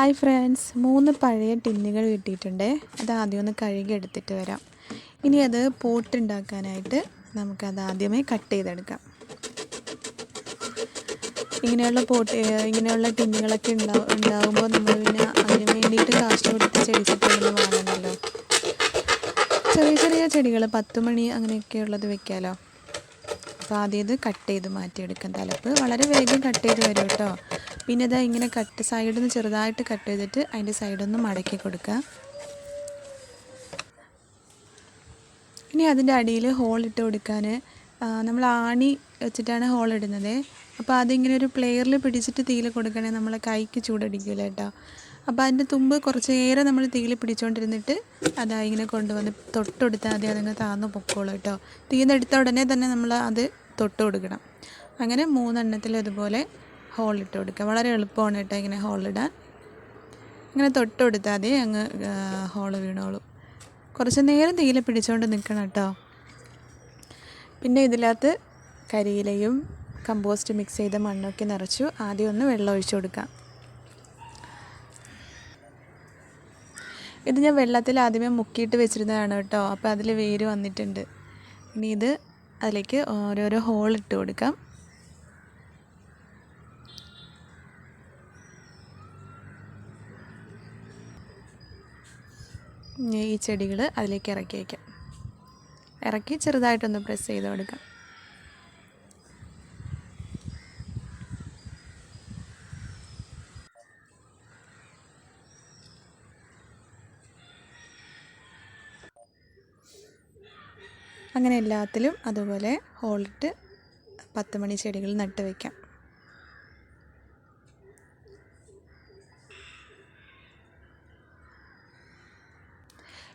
Hi friends മൂന്ന് പഴയ ടിന്നുകൾ കിട്ടിയിട്ടുണ്ട്. അത് ആദ്യം ഒന്ന് കഴുകി എടുത്തിട്ട് വരാം. ഇനി അത് പോട്ടുണ്ടാക്കാനായിട്ട് നമുക്കത് ആദ്യമേ കട്ട് ചെയ്തെടുക്കാം. ഇങ്ങനെയുള്ള പോട്ട് ഇങ്ങനെയുള്ള ടിന്നുകളൊക്കെ ഉണ്ടാവും ഉണ്ടാകുമ്പോൾ നമ്മൾ പിന്നെ അതിന് വേണ്ടിയിട്ട് കാശ് കൊടുത്ത് ചെടിച്ചട്ടികളൊന്നും വാങ്ങണമല്ലോ. ചെറിയ ചെറിയ ചെടികൾ പത്ത് മണി അങ്ങനെയൊക്കെ ഉള്ളത് വെക്കാമല്ലോ അപ്പോൾ ആദ്യം ഇത് കട്ട് ചെയ്ത് മാറ്റിയെടുക്കാം. തലപ്പ് വളരെ വേഗം കട്ട് ചെയ്ത് വരും കേട്ടോ. പിന്നെ ഇതാ ഇങ്ങനെ കട്ട് സൈഡിൽ നിന്ന് ചെറുതായിട്ട് കട്ട് ചെയ്തിട്ട് അതിന്റെ സൈഡൊന്ന് മടക്കി കൊടുക്കുക. ഇനി അതിന്റെ അടിയിൽ ഹോൾ ഇട്ട് കൊടുക്കാൻ നമ്മൾ ആണി വെച്ചിട്ടാണ് ഹോൾ ഇടുന്നത്. അപ്പോൾ അതിങ്ങനെ ഒരു പ്ലെയറിൽ പിടിച്ചിട്ട് തീയിൽ കൊടുക്കണേ നമ്മളെ കൈക്ക് ചൂടടിക്കില്ല കേട്ടോ. അപ്പോൾ അതിന്റെ തുമ്പ് കുറച്ച് നേരം നമ്മൾ തീയിൽ പിടിച്ചുകൊണ്ടിരുന്നിട്ട് അതാ ഇങ്ങനെ കൊണ്ടുവന്ന് തൊട്ടെടുത്താൽ മതി അതങ്ങ് താന്ന് പൊക്കോളൂ കേട്ടോ. തീന്നെടുത്ത ഉടനെ തന്നെ നമ്മൾ അത് തൊട്ട് കൊടുക്കണം. അങ്ങനെ മൂന്നെണ്ണത്തിൽ അതുപോലെ ഹോളിട്ട് കൊടുക്കുക. വളരെ എളുപ്പമാണ് കേട്ടോ ഇങ്ങനെ ഹോളിടാൻ ഇങ്ങനെ തൊട്ട് മതി അങ്ങ് ഹോൾ വീണോളൂ. കുറച്ച് നേരം തീയിൽ പിടിച്ചുകൊണ്ട് നിൽക്കണം കേട്ടോ. പിന്നെ ഇതിനകത്ത് കരിയിലയും കമ്പോസ്റ്റ് മിക്സ് ചെയ്ത മണ്ണൊക്കെ നിറച്ചു ആദ്യം ഒന്ന് വെള്ളം ഒഴിച്ചു കൊടുക്കാം. ഇത് ഞാൻ വെള്ളത്തിൽ ആദ്യമേ മുക്കിയിട്ട് വെച്ചിരുന്നതാണ് കേട്ടോ. അപ്പോൾ അതിൽ വേര് വന്നിട്ടുണ്ട്. ഇനി ഇത് അതിലേക്ക് ഓരോരോ ഹോൾ ഇട്ട് കൊടുക്കാം. ഈ ചെടികൾ അതിലേക്ക് ഇറക്കി വയ്ക്കാം ഇറക്കി ചെറുതായിട്ടൊന്ന് പ്രസ് ചെയ്ത് കൊടുക്കാം. അങ്ങനെ എല്ലാത്തിലും അതുപോലെ ഹോളിട്ട് പത്ത് മണി ചെടികൾ നട്ട് വയ്ക്കാം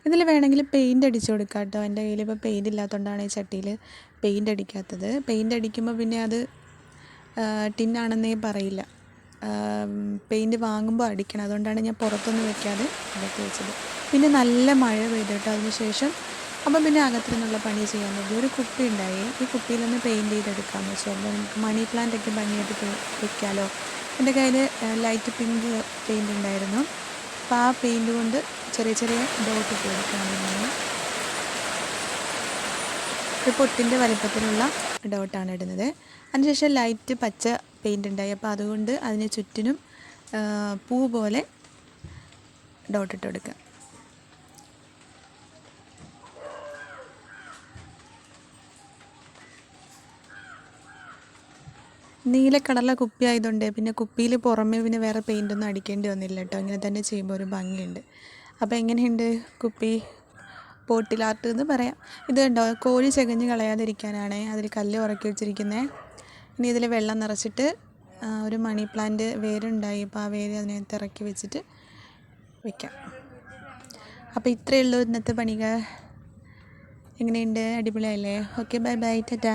ഇതിൽ വേണമെങ്കിൽ പെയിന്റ് അടിച്ചു കൊടുക്കാം കേട്ടോ. എന്റെ കയ്യിൽ ഇപ്പോൾ പെയിന്റ് ഇല്ലാത്തതുകൊണ്ടാണ് ഈ ചട്ടിയിൽ പെയിന്റ് അടിക്കാത്തത്. പെയിന്റ് അടിക്കുമ്പോൾ പിന്നെ അത് ടിന്നാണെന്നേ പറയില്ല. പെയിന്റ് വാങ്ങുമ്പോൾ അടിക്കണം. അതുകൊണ്ടാണ് ഞാൻ പുറത്തൊന്നും വെക്കാതെ അടുത്ത് വെച്ചത്. പിന്നെ നല്ല മഴ പെയ്തു കേട്ടോ. അതിന് ശേഷം അപ്പം പിന്നെ അകത്തു നിന്നുള്ള പണി ചെയ്യാൻ വേണ്ടി ഒരു കുപ്പി ഉണ്ടായി. ഈ കുപ്പിയിലൊന്ന് പെയിന്റ് ചെയ്തെടുക്കാമെന്ന് വെച്ചാൽ അപ്പോൾ നമുക്ക് മണി പ്ലാന്റ് ഒക്കെ ഭംഗിയായിട്ട് വയ്ക്കാമല്ലോ എന്റെ കയ്യിൽ ലൈറ്റ് പിങ്ക് പെയിന്റ് ഉണ്ടായിരുന്നു. അപ്പോൾ ആ പെയിന്റ് കൊണ്ട് ചെറിയ ചെറിയ ഡോട്ട് ഇട്ട് എടുക്കാമെന്നാണ് ഒരു പൊട്ടിന്റെ വലിപ്പത്തിലുള്ള ഡോട്ടാണ് ഇടുന്നത്. അതിനുശേഷം ലൈറ്റ് പച്ച പെയിന്റ് ഉണ്ടായി. അപ്പോൾ അതുകൊണ്ട് അതിന് ചുറ്റിനും പൂ പോലെ ഡോട്ട് ഇട്ട് കൊടുക്കുക. നീല കളറിലെ കുപ്പി ആയതുകൊണ്ട് പിന്നെ കുപ്പിയിൽ പുറമേ പിന്നെ വേറെ പെയിന്റൊന്നും അടിക്കേണ്ടി വന്നില്ല കേട്ടോ. ഇങ്ങനെ തന്നെ ചെയ്യുമ്പോൾ ഒരു ഭംഗിയുണ്ട്. അപ്പോൾ എങ്ങനെയുണ്ട് കുപ്പി പോട്ടിൽ ആർട്ട് എന്ന് പറയാം. ഇത് കണ്ടോ? കോഴി ചകഞ്ഞ് കളയാതിരിക്കാനാണ് അതിൽ കല്ല് ഉറക്കി വെച്ചിരിക്കുന്നത് ഇനി ഇതിൽ വെള്ളം നിറച്ചിട്ട് ഒരു മണി പ്ലാന്റ് വേരുണ്ടായി. അപ്പോൾ ആ വേര് അതിനകത്ത് ഇറക്കി വെച്ചിട്ട് വെക്കാം. അപ്പോൾ ഇത്രയേ ഉള്ളൂ ഇന്നത്തെ പണികൾ. എങ്ങനെയുണ്ട്? അടിപൊളിയല്ലേ ഓക്കെ ബൈ ബൈ ടാറ്റ.